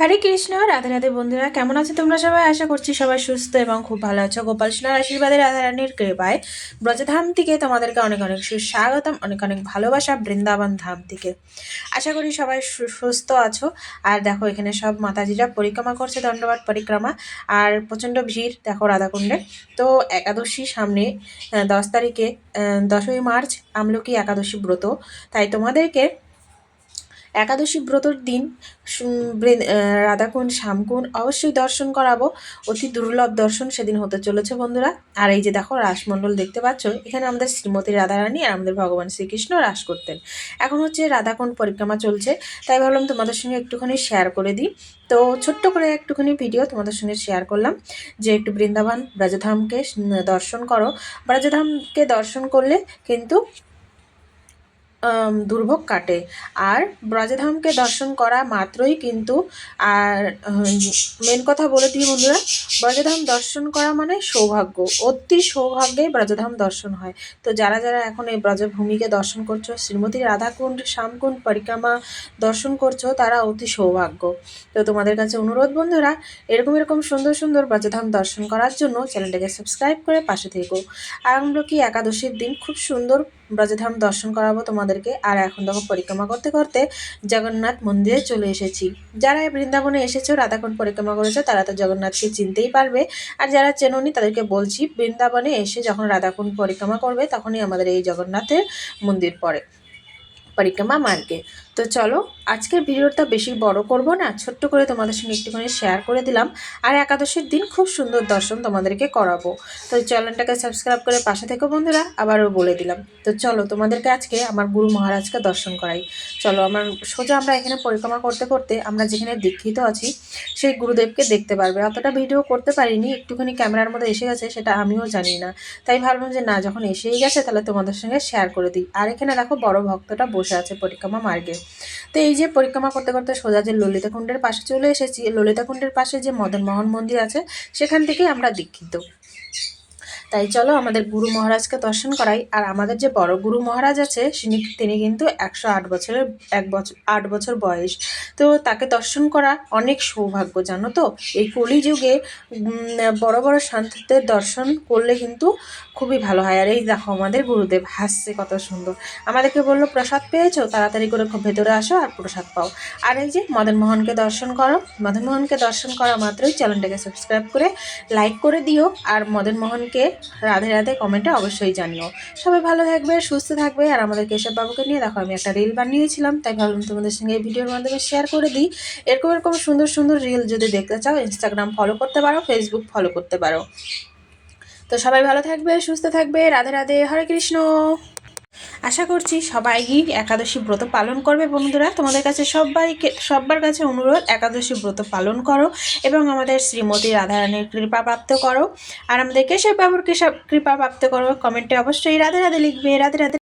হরে কৃষ্ণ, রাধে রাধে বন্ধুরা, কেমন আছো তোমরা সবাই? আশা করছি সবাই সুস্থ এবং খুব ভালো আছো। গোপাল সোনার আশীর্বাদে রাধারানীর কৃপায় ব্রজধাম থেকে তোমাদেরকে অনেক অনেক সুস্বাগতম, অনেক অনেক ভালোবাসা বৃন্দাবন ধাম থেকে। আশা করি সবাই সুস্থ আছো। আর দেখো, এখানে সব মাতাজিরা পরিক্রমা করছে দণ্ডবাদ পরিক্রমা, আর প্রচণ্ড ভিড়, দেখো রাধাকুণ্ডে। তো একাদশী সামনে দশ তারিখে দশই মার্চ, আমলকি একাদশী ব্রত। তাই তোমাদেরকে একাদশী ব্রতর দিন বৃন- আহ, অবশ্যই দর্শন করাবো। অতি দুর্লভ দর্শন সেদিন হতে চলেছে বন্ধুরা। আর এই যে দেখো রাসমণ্ডল দেখতে পাচ্ছ এখানে আমাদের শ্রীমতী রাধারানী আর আমাদের ভগবান শ্রীকৃষ্ণ রাস করতেন। এখন হচ্ছে রাধাকুণ পরিক্রমা চলছে তাই ভাবলাম তোমাদের সঙ্গে একটুখানি শেয়ার করে দিই। তো ছোট্ট করে একটুখানি ভিডিও তোমাদের সঙ্গে শেয়ার করলাম যে একটু বৃন্দাবন ব্রজধামকে দর্শন করো। ব্রজধামকে দর্শন করলে কিন্তু দুর্ভোগ কাটে। আর ব্রজধামকে দর্শন করা মাত্রই কিন্তু আর মেন কথা বলে দিই বন্ধুরা, ব্রজধাম দর্শন করা মানে সৌভাগ্য। অতি সৌভাগ্যে ব্রজধাম দর্শন হয়। তো যারা যারা এখন এই ব্রজভূমিকে দর্শন করছ, শ্রীমতী রাধাকুণ্ড, শ্যামকুণ্ড, পরিক্রমা দর্শন করছ, তারা অতি সৌভাগ্য। তো তোমাদের কাছে অনুরোধ বন্ধুরা, এরকম এরকম সুন্দর সুন্দর ব্রজধাম দর্শন করার জন্য চ্যানেলটাকে সাবস্ক্রাইব করে পাশে থেকো। আর আমরা কি একাদশীর দিন খুব সুন্দর ব্রজধাম দর্শন করাবো তোমাদেরকে, আর এখন দেখো পরিক্রমা করতে করতে জগন্নাথ মন্দিরে চলে এসেছি। যারা এই বৃন্দাবনে এসেছ রাধাকুণ্ড পরিক্রমা করেছ, তারা তো জগন্নাথকে চিনতেই পারবে। আর যারা চেননি, তাদেরকে বলছি, বৃন্দাবনে এসে যখন রাধাকুণ্ড পরিক্রমা করবে, তখনই আমাদের এই জগন্নাথের মন্দির পড়ে। পরিক্রমা মার্গে তো চলো, আজকের ভিডিওটা বেশি বড় করব না, ছোট্ট করে তোমাদের সঙ্গে একটুখানি শেয়ার করে দিলাম। আর একাদশীর দিন খুব সুন্দর দর্শন তোমাদেরকে করাবো। তো চ্যানেলটাকে সাবস্ক্রাইব করে পাশে থেকে বন্ধুরা, আবারও বলে দিলাম। তো চলো, তোমাদেরকে আজকে আমার গুরু মহারাজকে দর্শন করাই। চলো, আমার সোজা আমরা এখানে পরিক্রমা করতে করতে আমরা যেখানে দীক্ষিত আছি, সেই গুরুদেবকে দেখতে পারবে। অতটা ভিডিও করতে পারিনি, একটুখানি ক্যামেরার মধ্যে এসে গেছে, সেটা আমিও জানি না। তাই ভাবলাম যে না, যখন এসেই গেছে, তাহলে তোমাদের সঙ্গে শেয়ার করে দিই। আর এখানে দেখো, বড় ভক্তটা বসে আছে পরিক্রমা মার্গে। তো এই যে পরিক্রমা করতে করতে সোজা যে ললিতা কুণ্ডের পাশে চলে এসেছি ললিতা কুণ্ডের পাশে যে মদনমোহন মন্দির আছে, সেখান থেকেই আমরা দীক্ষিত। তাই চলো আমাদের গুরু মহারাজকে দর্শন করাই। আর আমাদের যে বড় গুরু মহারাজ আছে তিনি কিন্তু একশো আট বছরের, এক বছর আট বছর বয়স। তো তাকে দর্শন করা অনেক সৌভাগ্য, জানো তো? এই কলিযুগে বড় বড় শান্তিদের দর্শন করলে কিন্তু খুবই ভালো হয়। আর এই দেখো আমাদের গুরুদেব, হাসছে কত সুন্দর। আমাদেরকে বলল, প্রসাদ পেয়েছ? তাড়াতাড়ি করে খুব ভেতরে আসো আর প্রসাদ পাও। আর এই যে মদন মোহনকে দর্শন করো, মদন মোহনকে দর্শন করা মাত্রই চ্যানেলটাকে সাবস্ক্রাইব করে, লাইক করে দিও। আর মদন মোহনকে রাধে রাধে কমেন্টে অবশ্যই জানিও। সবাই ভালো থাকবে, সুস্থ থাকবে, আর আমাদের কেশব বাবুকে নিয়ে দেখো, আমি একটা রিল বানিয়েছিলাম, তাই ভাবলাম তোমাদের সঙ্গে এই ভিডিওর মাধ্যমে শেয়ার করে দিই। এরকম এরকম সুন্দর সুন্দর রিল যদি দেখতে চাও ইনস্টাগ্রাম ফলো করতে পারো ফেসবুক ফলো করতে পারো। তো সবাই ভালো থাকবে, সুস্থ থাকবে, রাধে রাধে, হরে কৃষ্ণ। আশা করছি সবাই একাদশী ব্রত পালন করবে বন্ধুরা। তোমাদের কাছে সবাইকে, সবার কাছে অনুরোধ, একাদশী ব্রত পালন করো এবং আমাদের শ্রীমতী রাধারানীর কৃপা প্রাপ্ত করো। আর আমাদের কেশব বাবুর কৃপা প্রাপ্ত করো। কমেন্টে অবশ্যই রাধে রাধে লিখবে, রাধে রাধে